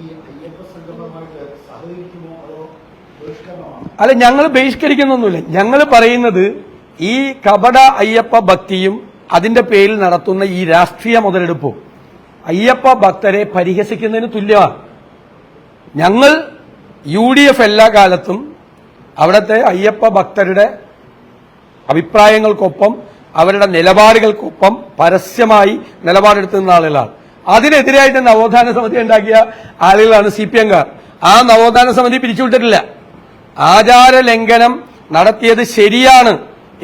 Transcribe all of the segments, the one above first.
ഈ അയ്യപ്പ അല്ല ഞങ്ങൾ ബഹിഷ്കരിക്കുന്നൊന്നുമില്ല. ഞങ്ങൾ പറയുന്നത് ഈ കപട അയ്യപ്പ ഭക്തിയും അതിന്റെ പേരിൽ നടത്തുന്ന ഈ രാഷ്ട്രീയ മുതലെടുപ്പും അയ്യപ്പ ഭക്തരെ പരിഹസിക്കുന്നതിന് തുല്യമാണ്. ഞങ്ങൾ യു ഡി എഫ് എല്ലാ കാലത്തും അവിടുത്തെ അയ്യപ്പ ഭക്തരുടെ അഭിപ്രായങ്ങൾക്കൊപ്പം അവരുടെ നിലപാടുകൾക്കൊപ്പം പരസ്യമായി നിലപാടെടുത്തുന്ന ആളുകളാണ്. അതിനെതിരായിട്ട് നവോത്ഥാന സമിതി ഉണ്ടാക്കിയ ആളുകളാണ് സി പി എംകാർ. ആ നവോത്ഥാന സമിതി പിരിച്ചുവിട്ടിട്ടില്ല. ആചാര ലംഘനം നടത്തിയത് ശരിയാണ്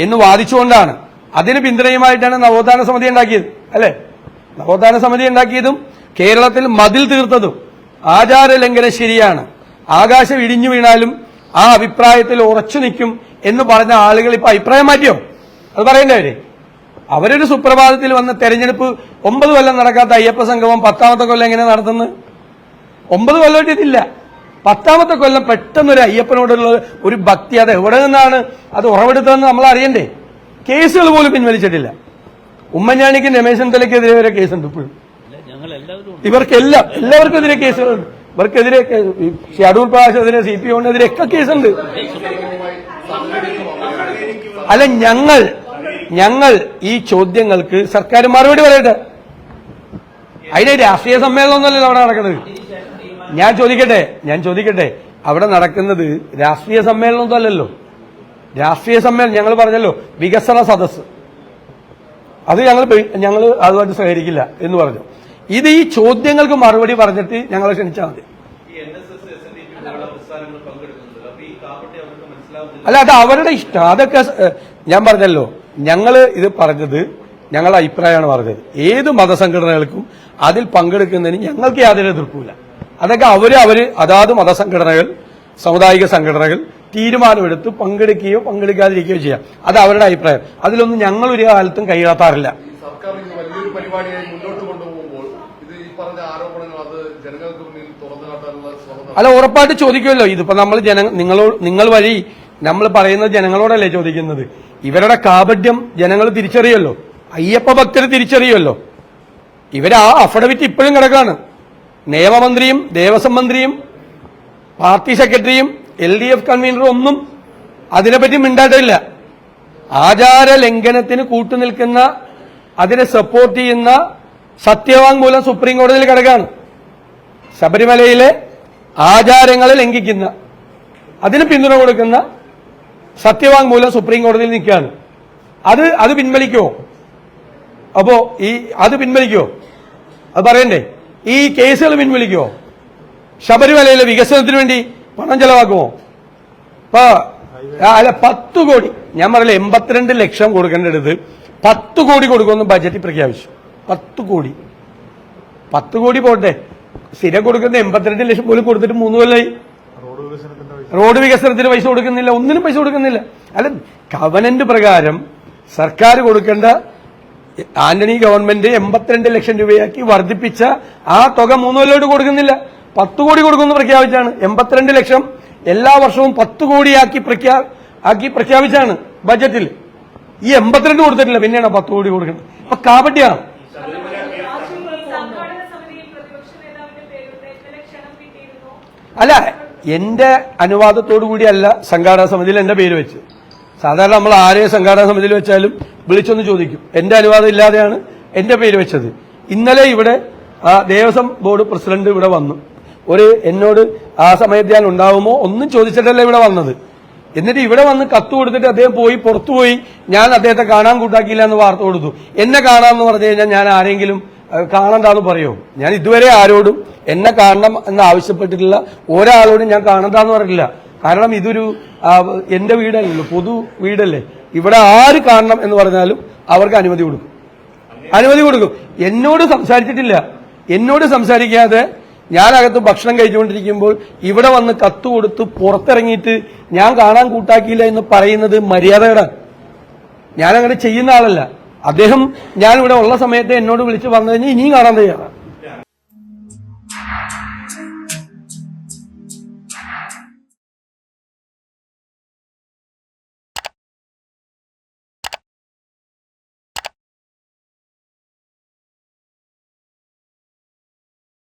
എന്ന് വാദിച്ചുകൊണ്ടാണ്. അതിന് പിന്തുണയുമായിട്ടാണ് നവോത്ഥാന സമിതി ഉണ്ടാക്കിയത് അല്ലെ? നവോത്ഥാന സമിതി ഉണ്ടാക്കിയതും കേരളത്തിൽ മതിൽ തീർത്തതും ആചാര ലംഘനം ശരിയാണ്. ആകാശം ഇടിഞ്ഞു വീണാലും ആ അഭിപ്രായത്തിൽ ഉറച്ചു നിൽക്കും എന്ന് പറഞ്ഞ ആളുകൾ ഇപ്പൊ അഭിപ്രായം മാറ്റിയോ? അത് പറയണ്ടേ അവരൊരു സുപ്രഭാതത്തിൽ വന്ന തെരഞ്ഞെടുപ്പ് ഒമ്പത് കൊല്ലം നടക്കാത്ത അയ്യപ്പ സംഗമം പത്താമത്തെ കൊല്ലം എങ്ങനെ നടത്തുന്നത് ഒമ്പത് കൊല്ലമായിട്ട് ഇതില്ല പത്താമത്തെ കൊല്ലം പെട്ടെന്നൊരു അയ്യപ്പനോടുള്ള ഒരു ഭക്തി അത് എവിടെ നിന്നാണ് അത് ഉറവെടുത്തതെന്ന് നമ്മൾ അറിയണ്ടേ? കേസുകൾ പോലും പിൻവലിച്ചിട്ടില്ല. ഉമ്മൻചാണ്ടിക്കും രമേശ് ചെന്നിത്തലയ്ക്കെതിരെ വരെ കേസുണ്ട് ഇപ്പോഴും. ഇവർക്കെല്ലാം എല്ലാവർക്കും എതിരെ കേസുകളുണ്ട്. ഇവർക്കെതിരെ ഷാഡൂൾ പ്രകാശനെതിരെ സി പി ഒന്നെതിരെ ഒക്കെ കേസുണ്ട്. അല്ല ഞങ്ങൾ ഞങ്ങൾ ഈ ചോദ്യങ്ങൾക്ക് സർക്കാർ മറുപടി പറയട്ടെ? അതിന് രാഷ്ട്രീയ സമ്മേളനമൊന്നുമല്ലല്ലോ അവിടെ നടക്കുന്നത്. ഞാൻ ചോദിക്കട്ടെ ഞാൻ ചോദിക്കട്ടെ. അവിടെ നടക്കുന്നത് രാഷ്ട്രീയ സമ്മേളനമൊന്നും അല്ലല്ലോ രാഷ്ട്രീയ സമ്മേളനം ഞങ്ങൾ പറഞ്ഞല്ലോ വികസന സദസ് അത് ഞങ്ങൾ ഞങ്ങൾ അതുമായിട്ട് സഹകരിക്കില്ല എന്ന് പറഞ്ഞു. ഇത് ഈ ചോദ്യങ്ങൾക്ക് മറുപടി പറഞ്ഞിട്ട് ഞങ്ങളെ ക്ഷണിച്ചാൽ മതി. അല്ല അത് അവരുടെ ഇഷ്ടം. അതൊക്കെ ഞാൻ പറഞ്ഞല്ലോ ഞങ്ങൾ ഇത് പറഞ്ഞത് ഞങ്ങളുടെ അഭിപ്രായമാണ് പറഞ്ഞത്. ഏത് മതസംഘടനകൾക്കും അതിൽ പങ്കെടുക്കുന്നതിന് ഞങ്ങൾക്ക് യാതൊരു എതിർപ്പില്ല അതൊക്കെ അവർ അവർ അതാത് മതസംഘടനകൾ സമുദായിക സംഘടനകൾ തീരുമാനമെടുത്ത് പങ്കെടുക്കുകയോ പങ്കെടുക്കാതിരിക്കുകയോ ചെയ്യാം. അത് അവരുടെ അഭിപ്രായം. അതിലൊന്നും ഞങ്ങൾ ഒരു കാലത്തും കൈകാത്താറില്ല അല്ല ഉറപ്പായിട്ട് ചോദിക്കുമല്ലോ. ഇതിപ്പോ നമ്മൾ ജന നിങ്ങൾ നിങ്ങൾ വഴി നമ്മൾ പറയുന്നത് ജനങ്ങളോടല്ലേ ചോദിക്കുന്നത്? ഇവരുടെ കാപഡ്യം ജനങ്ങൾ തിരിച്ചറിയല്ലോ അയ്യപ്പ ഭക്തർ തിരിച്ചറിയുമല്ലോ. ഇവരാ അഫിഡവിറ്റ് ഇപ്പോഴും കിടക്കാണ്. നിയമമന്ത്രിയും ദേവസ്വം മന്ത്രിയും പാർട്ടി സെക്രട്ടറിയും എൽ ഡി എഫ് കൺവീനറും ഒന്നും അതിനെപ്പറ്റി മിണ്ടാട്ടില്ല ആചാര ലംഘനത്തിന് കൂട്ടുനിൽക്കുന്ന അതിനെ സപ്പോർട്ട് ചെയ്യുന്ന സത്യവാങ്മൂലം സുപ്രീം കോടതിയിൽ കിടക്കാണ്. ശബരിമലയിലെ ആചാരങ്ങളെ ലംഘിക്കുന്ന അതിന് പിന്തുണ കൊടുക്കുന്ന സത്യവാങ്മൂലം സുപ്രീം കോടതിയിൽ നിൽക്കുകയാണ്. അത് അത് പിൻവലിക്കുമോ അപ്പോ ഈ അത് പിൻവലിക്കുമോ അത് പറയണ്ടേ? ഈ കേസുകൾ പിൻവലിക്കുമോ ശബരിമലയിലെ വികസനത്തിന് വേണ്ടി പണം ചെലവാക്കുമോ? ഇപ്പൊ അല്ല പത്ത് കോടി. ഞാൻ പറയില്ല എൺപത്തിരണ്ട് ലക്ഷം കൊടുക്കേണ്ടടുത്ത് പത്ത് കോടി കൊടുക്കുമെന്ന് ബജറ്റിൽ പ്രഖ്യാപിച്ചു. പത്ത് കോടി. പത്ത് കോടി പോട്ടെ. സ്ഥിരം കൊടുക്കുന്ന എൺപത്തിരണ്ട് ലക്ഷം പോലും കൊടുത്തിട്ട് മൂന്ന് കൊല്ലമായി റോഡ് വികസനത്തിന് പൈസ കൊടുക്കുന്നില്ല ഒന്നിനും പൈസ കൊടുക്കുന്നില്ല. അല്ല കവനന്റ് പ്രകാരം സർക്കാർ കൊടുക്കേണ്ട ആന്റണി ഗവൺമെന്റ് എൺപത്തിരണ്ട് ലക്ഷം രൂപയാക്കി വർദ്ധിപ്പിച്ച ആ തുക മൂന്ന് കൊല്ലോട്ട് കൊടുക്കുന്നില്ല. പത്ത് കോടി കൊടുക്കുമെന്ന് പ്രഖ്യാപിച്ചാണ്. എൺപത്തിരണ്ട് ലക്ഷം എല്ലാ വർഷവും പത്ത് കോടിയാക്കി പ്രഖ്യാ ആക്കി പ്രഖ്യാപിച്ചാണ് ബജറ്റിൽ ഈ എൺപത്തിരണ്ട് കൊടുത്തിട്ടില്ല പിന്നെയാണ് പത്ത് കോടി കൊടുക്കുന്നത്. അപ്പൊ കാപട്യാണ് കിട്ടിയിരുന്നു? അല്ല എന്റെ അനുവാദത്തോടു കൂടിയല്ല സംഘാടന സമിതിയിൽ എന്റെ പേര് വെച്ച്. സാധാരണ നമ്മൾ ആരെ സംഘാടന സമിതിയിൽ വെച്ചാലും വിളിച്ചൊന്ന് ചോദിക്കും. എന്റെ അനുവാദം ഇല്ലാതെയാണ് എന്റെ പേര് വെച്ചത്. ഇന്നലെ ഇവിടെ ആ ദേവസ്വം ബോർഡ് പ്രസിഡന്റ് ഇവിടെ വന്നു. ഒരു എന്നോട് ആ സമയത്ത് ഞാൻ ഉണ്ടാവുമോ ഒന്നും ചോദിച്ചിട്ടല്ല ഇവിടെ വന്നത്. എന്നിട്ട് ഇവിടെ വന്ന് കത്ത് കൊടുത്തിട്ട് അദ്ദേഹം പോയി പുറത്തുപോയി ഞാൻ അദ്ദേഹത്തെ കാണാൻ കൂട്ടാക്കിയില്ല എന്ന് വാർത്ത കൊടുത്തു. എന്നെ കാണാമെന്ന് പറഞ്ഞു കഴിഞ്ഞാൽ ഞാൻ ആരെങ്കിലും കാണണ്ടെന്ന് പറയൂ. ഞാൻ ഇതുവരെ ആരോടും എന്നെ കാണണം എന്ന് ആവശ്യപ്പെട്ടിട്ടുള്ള ഒരാളോടും ഞാൻ കാണണ്ടെന്ന് പറഞ്ഞിട്ടില്ല. കാരണം ഇതൊരു എന്റെ വീടല്ലല്ലോ പൊതു വീടല്ലേ. ഇവിടെ ആര് കാണണം എന്ന് പറഞ്ഞാലും അവർക്ക് അനുമതി കൊടുക്കും. അനുമതി കൊടുക്കും. എന്നോട് സംസാരിച്ചിട്ടില്ല. എന്നോട് സംസാരിക്കാതെ ഞാനകത്ത് ഭക്ഷണം കഴിച്ചുകൊണ്ടിരിക്കുമ്പോൾ ഇവിടെ വന്ന് കത്ത് കൊടുത്ത് പുറത്തിറങ്ങിയിട്ട് ഞാൻ കാണാൻ കൂട്ടാക്കിയില്ല എന്ന് പറയുന്നത് മര്യാദകേടാണ് ഞാനങ്ങനെ ചെയ്യുന്ന ആളല്ല. അദ്ദേഹം ഞാനിവിടെ ഉള്ള സമയത്ത് എന്നോട് വിളിച്ച് വന്നു കഴിഞ്ഞാൽ ഇനിയും കാണാൻ തയ്യാറാണ്.